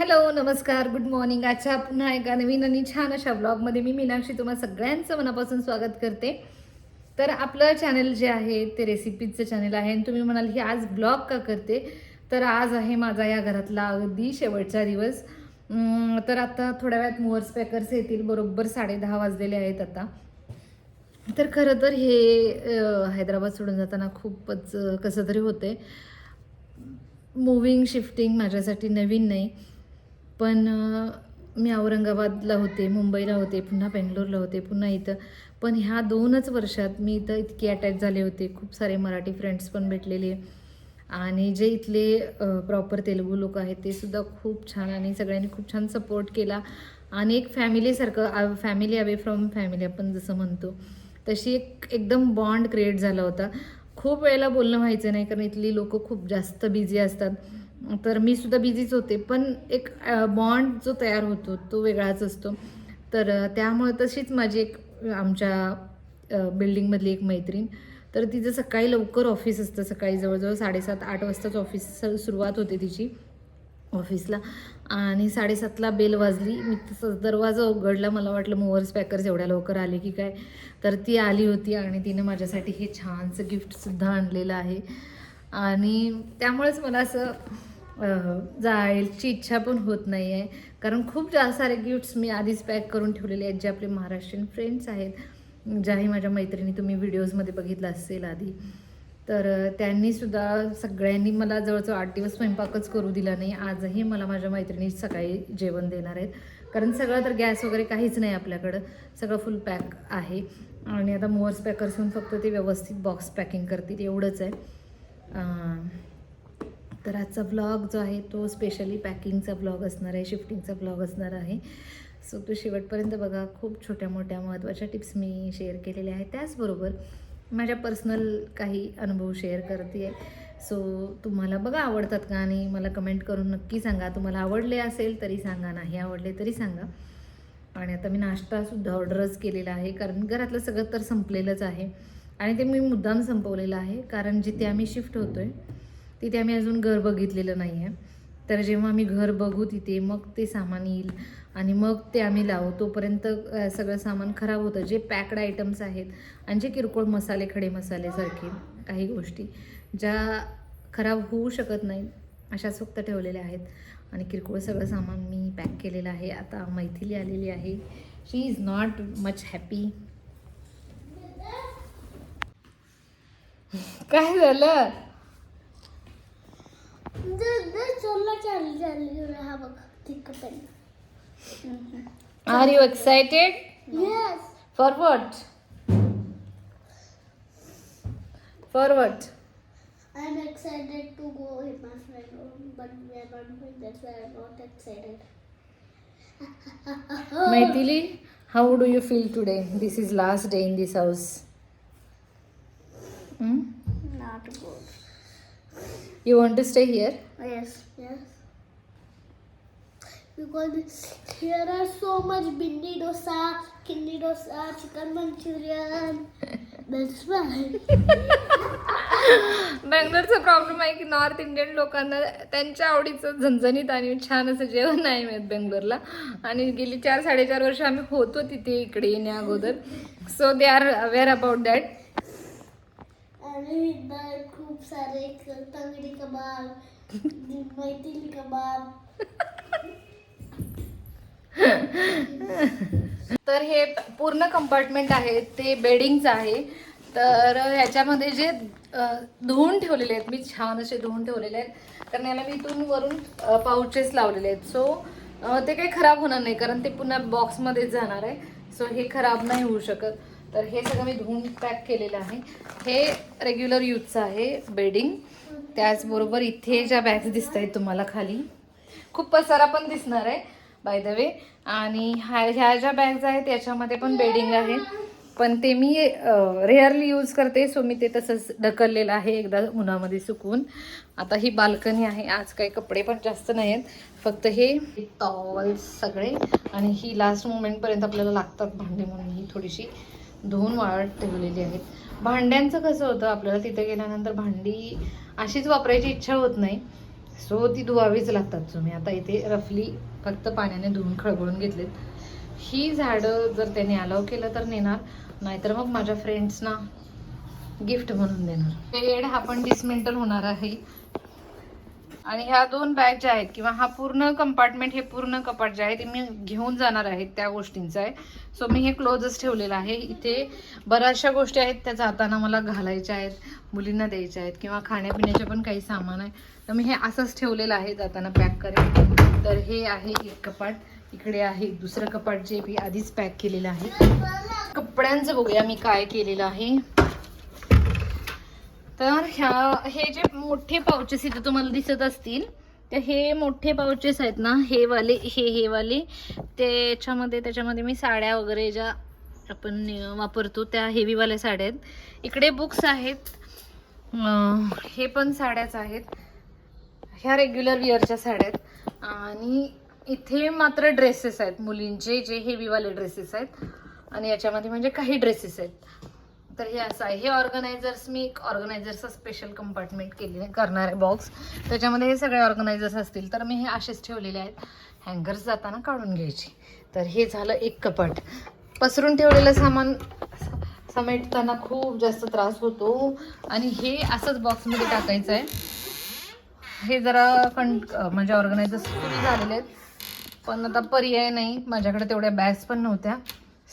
Hello नमस्कार good morning. आजच्या पुन्हा एका नवीन आणि छान अशा ब्लॉगमध्ये मी मीनाक्षी तुम्हा सगळ्यांचं मनापासून स्वागत करते. तर आपलं चॅनल जे आहे ते रेसिपीजचं चॅनल आहे आणि तुम्ही म्हणाल की आज ब्लॉग का करते? तर आज आहे माझा या घरातला अगदी शेवटचा दिवस. तर आता थोड्या वेळात मुअर्स पॅकर्स येतील. बरोबर साडे दहा वाजलेले आहेत आता. तर खरं तर हे हैदराबाद सोडून जाताना खूपच कसं तरी होते मूव्हिंग शिफ्टिंग माझ्यासाठी नवीन नाही. पण मी औरंगाबादला होते मुंबईला होते पुन्हा बेंगलोरला होते पुन्हा इथं. पण ह्या दोनच वर्षात मी इथं इतकी अटॅच झाले होते. खूप सारे मराठी फ्रेंड्स पण भेटलेले. आणि जे इथले प्रॉपर तेलुगू लोक आहेत ते सुद्धा खूप छान आणि सगळ्यांनी खूप छान सपोर्ट केला. आणि एक फॅमिलीसारखं फॅमिली अवे फ्रॉम फॅमिली आपण जसं म्हणतो तशी एक एकदम बॉन्ड क्रिएट झाला होता. खूप वेळेला बोलणं व्हायचं नाही कारण इथली लोक खूप जास्त बिझी असतात. तर मी सुद्धा बिझीच होते. पण एक बॉन्ड जो तयार होतो तो वेगळाच असतो. तर त्यामुळे तशीच माझी एक आमच्या बिल्डिंगमधली एक मैत्रीण. तर तिचं सकाळी लवकर ऑफिस असतं. सकाळी जवळजवळ साडेसात आठ वाजताच ऑफिस सुरुवात होते तिची ऑफिसला. आणि साडेसातला बेल वाजली. मी तसं दरवाजा उघडला. मला वाटलं मोवर्स पॅकर्स एवढ्या लवकर आले की काय? तर ती आली होती आणि तिनं माझ्यासाठी हे छानसं गिफ्टसुद्धा आणलेलं आहे. आणि त्यामुळेच मला असं जायची इच्छा पण होत नाही आहे कारण खूप जास्त सारे गिफ्ट्स मी आधीच पॅक करून ठेवलेले आहेत जे आपले महाराष्ट्रीयन फ्रेंड्स आहेत ज्याही माझ्या मैत्रिणी तुम्ही व्हिडिओजमध्ये बघितलं असेल आधी. तर त्यांनीसुद्धा त्यांनी सुद्धा सगळ्यांनी मला जवळजवळ आठ दिवस स्वयंपाकच करू दिला नाही. आजही मला माझ्या मैत्रिणी सकाळी जेवण देणार आहेत. कारण सगळं तर गॅस वगैरे काहीच नाही आपल्याकडं. सगळं फुल पॅक आहे. आणि आता मोअर्स पॅकर्स फक्त ते व्यवस्थित बॉक्स पॅकिंग करतील एवढंच आहे. तर आजचा ब्लॉग जो आहे तो स्पेशली पॅकिंगचा ब्लॉग असणार आहे शिफ्टिंगचा ब्लॉग असणार आहे. सो तो शेवटपर्यंत बघा खूप छोट्या मोठ्या महत्त्वाच्या टिप्स मी शेअर केलेल्या आहेत. त्याचबरोबर माझ्या पर्सनल काही अनुभव शेअर करते. आहे सो तुम्हाला बघा आवडतात का आणि मला कमेंट करून नक्की सांगा. तुम्हाला आवडले असेल तरी सांगा नाही आवडले तरी सांगा. आणि आता मी नाश्तासुद्धा ऑर्डरच केलेला आहे कारण घरातलं सगळं तर संपलेलंच आहे. आणि ते मी मुद्दाम संपवलेलं आहे कारण जिथे आम्ही शिफ्ट होतो आहे तिथे आम्ही अजून घर बघितलेलं नाही आहे तर जेव्हा आम्ही घर बघू तिथे मग ते सामान येईल आणि मग ते आम्ही लावू. तोपर्यंत सगळं सामान खराब होतं. जे पॅकड आयटम्स आहेत आणि जे किरकोळ मसाले खडे मसालेसारखे काही गोष्टी ज्या खराब होऊ शकत नाही अशाच फक्त ठेवलेल्या आहेत. आणि किरकोळ सगळं सामान मी पॅक केलेलं आहे. आता मैथिली आलेली आहे. She is not much happy काय झालं? चोरला चालली चालली हा बघ तिक pen are you excited yes for what for what I'm excited to go with my friend home, but we are not going. That's why I'm not excited. Maithili how do you feel today this is last day in this house Not good. You want to stay here Yes. Yes. Because here are so much bindi dosa, kidney dosa, chicken manchurian. That's why. बँगलोरचा problem आहे की north Indian लोकांना त्यांच्या आवडीचं झणझणीत आणि छान असं जेवण नाही मिळत बेंगलोरला आणि गेली चार साडेचार वर्ष आम्ही होतो तिथे इकडे येण्या अगोदर so they are aware about that आणि खूप सारे तंगडी कबाब मैथिली कबाब तर हे पूर्ण कंपार्टमेंट आहे ते बेडिंगचं आहे. तर ह्याच्यामध्ये जे धुवून ठेवलेले आहेत मी छान असे धुवून ठेवलेले आहेत. कारण याला मी इथून वरून पाऊचेस लावलेले आहेत. सो ते काही खराब होणार नाही कारण ते पुन्हा बॉक्समध्येच जाणार आहे. सो हे खराब नाही होऊ शकत. तर हे सगळं मी धुवून पॅक केलेलं आहे. हे रेग्युलर यूजचं आहे बेडिंग त्याचबरोबर इथे ज्या बॅग्स दिसत आहेत तुम्हाला खाली खूप पसारा पण दिसणार आहे. बाय द वे आणि ह्या ह्या ज्या बॅग्ज आहेत याच्यामध्ये पण बेडिंग आहे. पण ते मी रेअरली यूज करते. सो मी ते तसंच ढकललेलं आहे एकदा उन्हामध्ये सुकून. आता ही बाल्कनी आहे. आज काही कपडे पण जास्त नाही आहेत फक्त हे टॉवल्स सगळे. आणि ही लास्ट मोमेंटपर्यंत आपल्याला लागतात भांडी म्हणून. ही थोडीशी धुवून वाळत ठेवलेली आहेत. भांड्यांचं कसं होतं? आपल्याला तिथे गेल्यानंतर भांडी अशीच वापरायची इच्छा होत नाही. सो ती धुवावीच लागतात तुम्ही आता इथे रफली फक्त पाण्याने धुवून खळबळून घेतलेत. ही झाडं जर त्याने अलाव केलं तर नेणार. नाहीतर मग माझ्या फ्रेंड्सना गिफ्ट म्हणून देणार. पेड हा पण डिसमेंटल होणार आहे. आणि ह्या दोन बॅग ज्या आहेत किंवा हा पूर्ण कंपार्टमेंट हे पूर्ण कपाट जे आहे ते मी घेऊन जाणार आहे त्या गोष्टींचं आहे. सो मी हे क्लोजच ठेवलेलं आहे. इथे बऱ्याचशा गोष्टी आहेत त्या जाताना मला घालायच्या आहेत मुलींना द्यायच्या आहेत किंवा खाण्यापिण्याचे पण काही सामान आहे. तर मी हे असंच ठेवलेलं आहे जाताना पॅक करेन. तर हे आहे एक कपाट. इकडे आहे दुसरं कपाट जे मी आधीच पॅक केलेलं आहे. कपड्यांचं बघूया मी काय केलेलं आहे. तर ह्या हे जे मोठे पाउचेस इथे तुम्हाला दिसत असतील तर हे मोठे पाउचेस आहेत ना हे वाले हे हे वाले. त्याच्यामध्ये त्याच्यामध्ये मी साड्या वगैरे ज्या आपण वापरतो त्या हेवीवाल्या साड्या आहेत. इकडे बुक्स आहेत. हे पण साड्याच आहेत. ह्या रेग्युलर विअरच्या साड्या आहेत. आणि इथे मात्र ड्रेसेस आहेत मुलींचे जे हेवीवाले ड्रेसेस आहेत. आणि याच्यामध्ये म्हणजे काही ड्रेसेस आहेत. तर हे असं आहे. हे ऑर्गनायझर्स मी एक ऑर्गनायझरचा स्पेशल कंपार्टमेंट केले करणार आहे बॉक्स त्याच्यामध्ये हे सगळे ऑर्गनायझर्स असतील. तर मी हे असेच ठेवलेले आहेत. हँगर्स जाताना काढून घ्यायचे. तर हे झालं एक कपाट. पसरून ठेवलेलं सामान समेटताना खूप जास्त त्रास होतो. आणि हे असंच बॉक्समध्ये टाकायचं आहे. हे जरा कण म्हणजे ऑर्गनायझर्स फुल झालेले आहेत. पण आता पर्याय नाही. माझ्याकडे तेवढ्या बॅग्स पण नव्हत्या.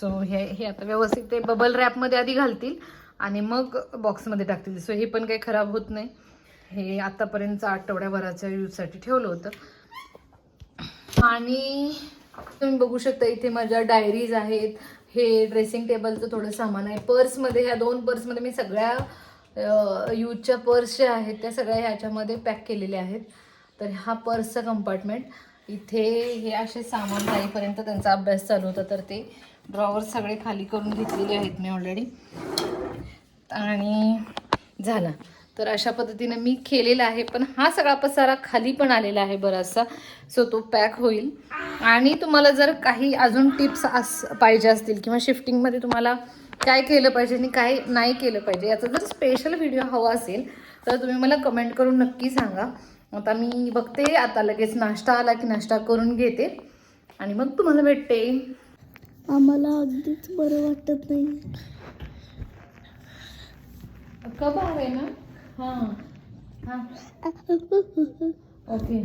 सो हे हे आता व्यवस्थित ते बबल रॅपमध्ये आधी घालतील आणि मग बॉक्समध्ये टाकतील. सो हे पण काही खराब होत नाही. हे आतापर्यंत आठवड्याभराच्या यूजसाठी ठेवलं होतं. आणि तुम्ही बघू शकता इथे माझ्या डायरीज आहेत. हे ड्रेसिंग टेबलचं थोडं सामान आहे. पर्समध्ये ह्या दोन पर्समध्ये मी सगळ्या यूजच्या पर्स ज्या आहेत त्या सगळ्या ह्याच्यामध्ये पॅक केलेल्या आहेत. तर हा पर्सचा कंपार्टमेंट इथे हे असे सामान जाईपर्यंत त्यांचा अभ्यास चालू होता तर ते ड्रॉवर सगळे खाली करून घेतलेले आहेत मी ऑलरेडी आणि झालं. तर अशा पद्धतीने मी केलेला आहे पण हा सगळा पसारा खाली पण आलेला आहे बराचसा. सो तो पॅक होईल. आणि तुम्हाला जर काही अजून टिप्स अस पाहिजे असतील किंवा शिफ्टिंगमध्ये तुम्हाला काय केलं पाहिजे आणि काय नाही केलं पाहिजे याचा जर स्पेशल व्हिडिओ हवा असेल तर तुम्ही मला कमेंट करून नक्की सांगा. आता मी बघते आता लगेच नाश्ता आला की नाश्ता करून घेते. आणि मग तुम्हाला भेटते. आम्हाला अगदीच बरं वाटत नाही. कब आहे ना? हां हां. Okay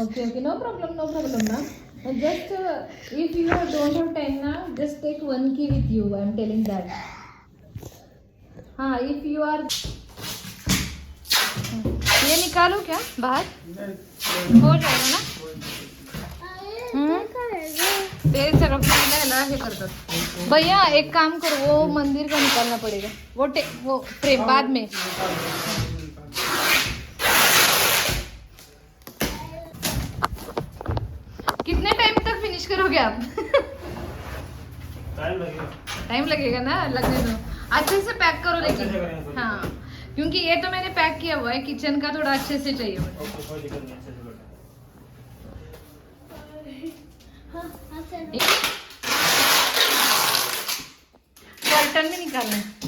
okay okay no problem no problem ना just if you don't have time ना just take one key with you I am telling that हां इफ यू आर ये निकालो क्या? बाहर? हो जाएगा ना? ते फिरायला हे करतात भैया एक काम करो वो मंदिर का निकालना पड़ेगा। वो टे वो फ्रेम बाद में। कितने टाइम तक फिनिश करोगे आप? टाइम लगेगा। टाइम लगेगा ना लगने दो। अच्छे से पैक करो अच्छे लेकिन। हाँ क्योंकि ये तो मैंने पैक किया हुआ है किचन का थोड़ा अच्छे से चाहिए अच्छे से बैठो। कर्टन में निकालना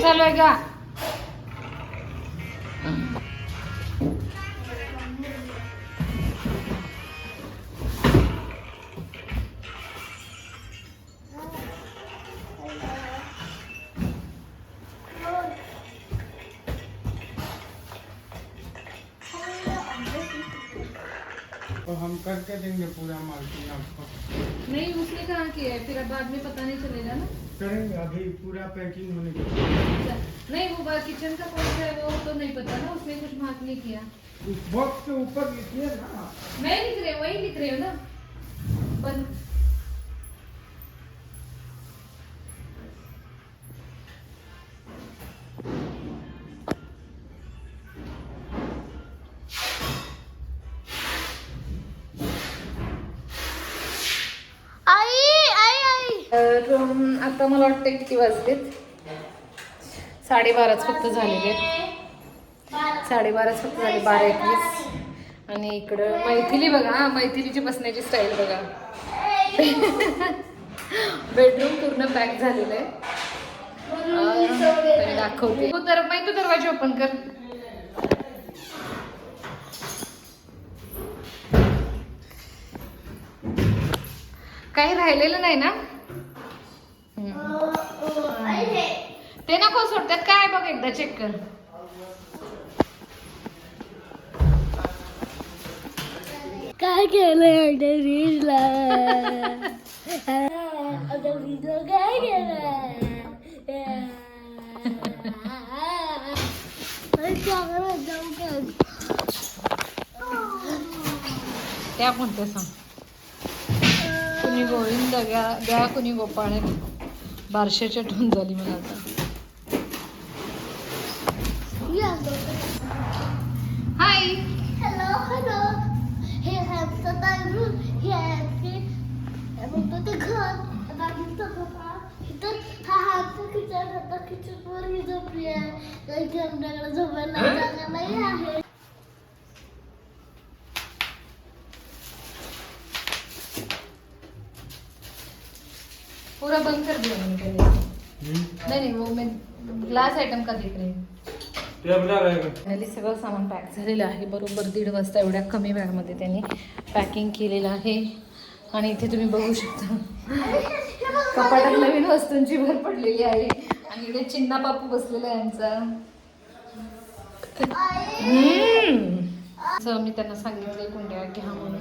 काय चालू आहे का तो हम करके देंगे पूरा मार्केटिंग आपको। नहीं उसने कहा किया है? फिर अब बाद में पता नहीं चलेगा ना। करेंगे अभी पूरा पैकिंग होने के नहीं वो बा- किचन का कौन सा है वो तो नहीं पता ना उसने कुछ मार्क नहीं किया। बॉक्स के ऊपर लिखिए ना। मैं लिख रही हूँ वही लिख रही हूँ ना। बंद। मला वाटतं किती वाजलेत? साडेबाराच फक्त झालेले आहेत. साडेबाराच फक्त झाले बारा एकवीस. आणि इकडं मैथिली बघा मैथिलीची बसण्याची स्टाईल बघा. बेडरूम पूर्ण पॅक झालेलं आहे. दाखवते. तर तू ओपन कर. काही राहिलेलं नाही ना? ते नको सोडतात काय बघ एकदा चेक कर. काय केलंय अंडर रीजला काय केलंय? अरे चांगलं जाऊ का त्या कोणत्या सांग? कुणी गोविंद द्या द्या कुणी गोपाळे. बारशाच्या ठेवून झाली मला आता हाय हॅलो हॅलो हे आमचं तांदूळ हे आमचे मग ते घर आता आमचं घर इथं हा आमचं किचन आता किचनवर ही झोपली आहे तर इथे आमच्याकडे झोपायला जागा नाही आहे पूरा बंद कर दिया मैंने पहले नहीं नहीं वो मैं ग्लास आइटम का देख रही हूँ फायनली सगळं सामान पॅक झालेलं आहे. बरोबर दीड वाजता एवढ्या कमी वेळामध्ये त्यांनी पॅकिंग केलेलं आहे. आणि इथे तुम्ही बघू शकता. कपाटात नवीन वस्तूंची भर पडलेली आहे. आणि इकडे चिन्ना बापू बसलेला आहे यांचा मी त्यांना सांगितले कुंड्या घ्या म्हणून.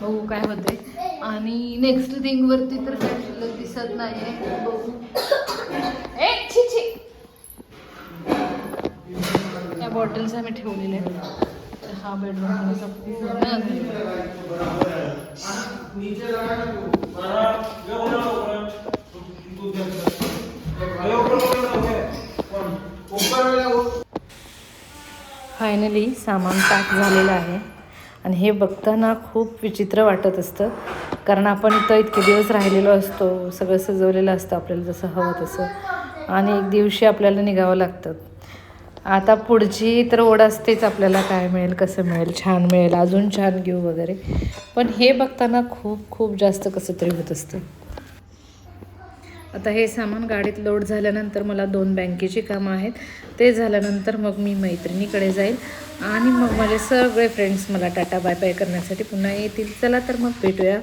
बघू काय होते आणि नेक्स्ट थिंग वरती तर काय शिल्लक दिसत नाहीये. बघू. ए छी छी. या बॉटल्स आम्ही ठेवलेल्या आहेत. हा बेडरूम असा पूर्ण फायनली सामान पॅक झालेलं आहे. आणि हे बघताना खूप विचित्र वाटत असतं. कारण आपण इथं इतके दिवस राहिलेलो असतो सगळं सजवलेलं असतं आपल्याला जसं हवं तसं. आणि एक दिवशी आपल्याला निघावं लागतं. आता पुढची तर ओढ असतेच आपल्याला काय मिळेल कसं मिळेल छान मिळेल अजून छान घेऊ वगैरे. पण हे बघताना खूप खूप जास्त कसं तरी होत असतं. आता हे सामान गाडीत लोड झाल्यानंतर मला दोन बँकेची कामं आहेत. ते झाल्यानंतर मग मी मैत्रिणीकडे जाईल आणि मग माझे सगळे फ्रेंड्स मला टाटा बाय बाय करण्यासाठी पुन्हा येतील. चला तर मग भेटूया.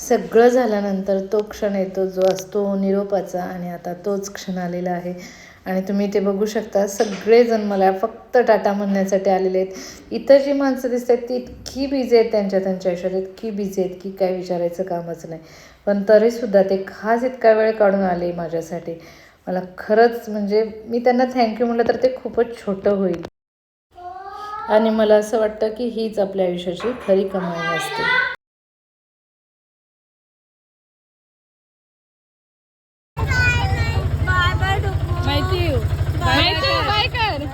सगळं झाल्यानंतर तो क्षण येतो जो असतो निरोपाचा आणि आता तोच क्षण आलेला आहे. आणि तुम्ही ते बघू शकता सगळेजण मला फक्त टाटा म्हणण्यासाठी आलेले आहेत. इतर जी माणसं दिसत आहेत ती इतकी बिझी आहेत त्यांच्या त्यांच्या आयुष्यात इतकी बिझी आहेत की काय विचारायचं कामच नाही. पण तरीसुद्धा ते खास इतका वेळ काढून आले माझ्यासाठी. मला खरंच म्हणजे मी त्यांना थँक्यू म्हटलं तर ते खूपच छोटं होईल. आणि मला असं वाटतं की हीच आपल्या आयुष्याची खरी कमाई असते. माहिती माहिती बाय कर.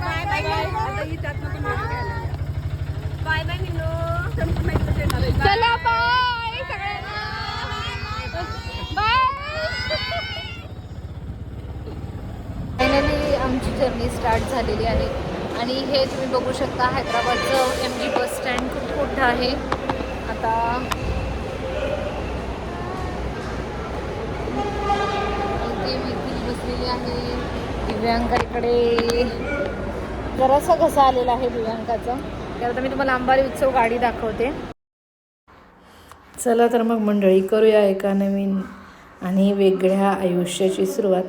चला बाय सगळ्यांना. फायनली आमची जर्नी स्टार्ट झालेली आहे. आणि हे तुम्ही बघू शकता हैदराबादचं एम जी बस स्टँड खूप मोठं आहे. आता इथे मैत्रीण बसलेली आहे प्रियांका इकडे. जरासा घसा आलेला आहे दिव्यांकाचा त्यात मी तुम्हाला अंबारी उत्सव गाडी दाखवते. चला तर मग मंडळी करूया एका नवीन आणि वेगळ्या आयुष्याची सुरुवात.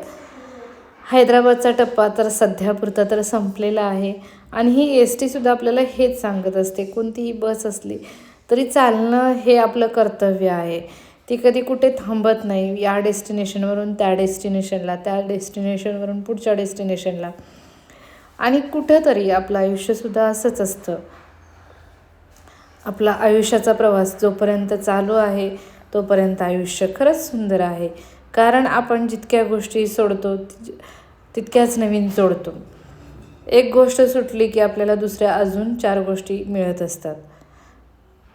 हैदराबादचा टप्पा तर सध्यापुरता तर संपलेला आहे. आणि ही एस टीसुद्धा आपल्याला हेच सांगत असते कोणतीही बस असली तरी चालणं हे आपलं कर्तव्य आहे. ती कधी कुठे थांबत नाही. या डेस्टिनेशनवरून त्या डेस्टिनेशनला त्या डेस्टिनेशनवरून पुढच्या डेस्टिनेशनला. आणि कुठंतरी आपलं आयुष्यसुद्धा असंच असतं. आपला आयुष्याचा प्रवास जोपर्यंत चालू आहे तोपर्यंत आयुष्य खरंच सुंदर आहे. कारण आपण जितक्या गोष्टी सोडतो ति- तितक्याच नवीन जोडतो एक गोष्ट सुटली की आपल्याला दुसऱ्या अजून चार गोष्टी मिळत असतात.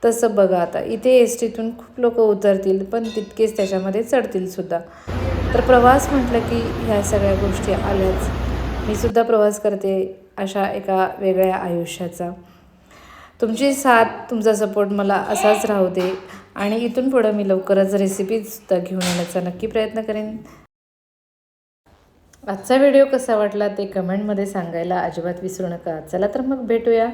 तसं बघा आता. इथे एस टीतून खूप लोक उतरतील पण तितकेच त्याच्यामध्ये चढतील सुद्धा. तर प्रवास म्हटलं की ह्या सगळ्या गोष्टी आल्याच. मी सुद्धा प्रवास करते अशा एका वेगळ्या आयुष्याचा. तुमची साथ तुमचा सपोर्ट मला असाच राहू दे. आणि इथून पुढं मी लवकरच रेसिपीजसुद्धा घेऊन येण्याचा नक्की प्रयत्न करेन. आजचा व्हिडिओ कसा वाटला ते कमेंटमध्ये सांगायला अजिबात विसरू नका. चला तर मग भेटूया.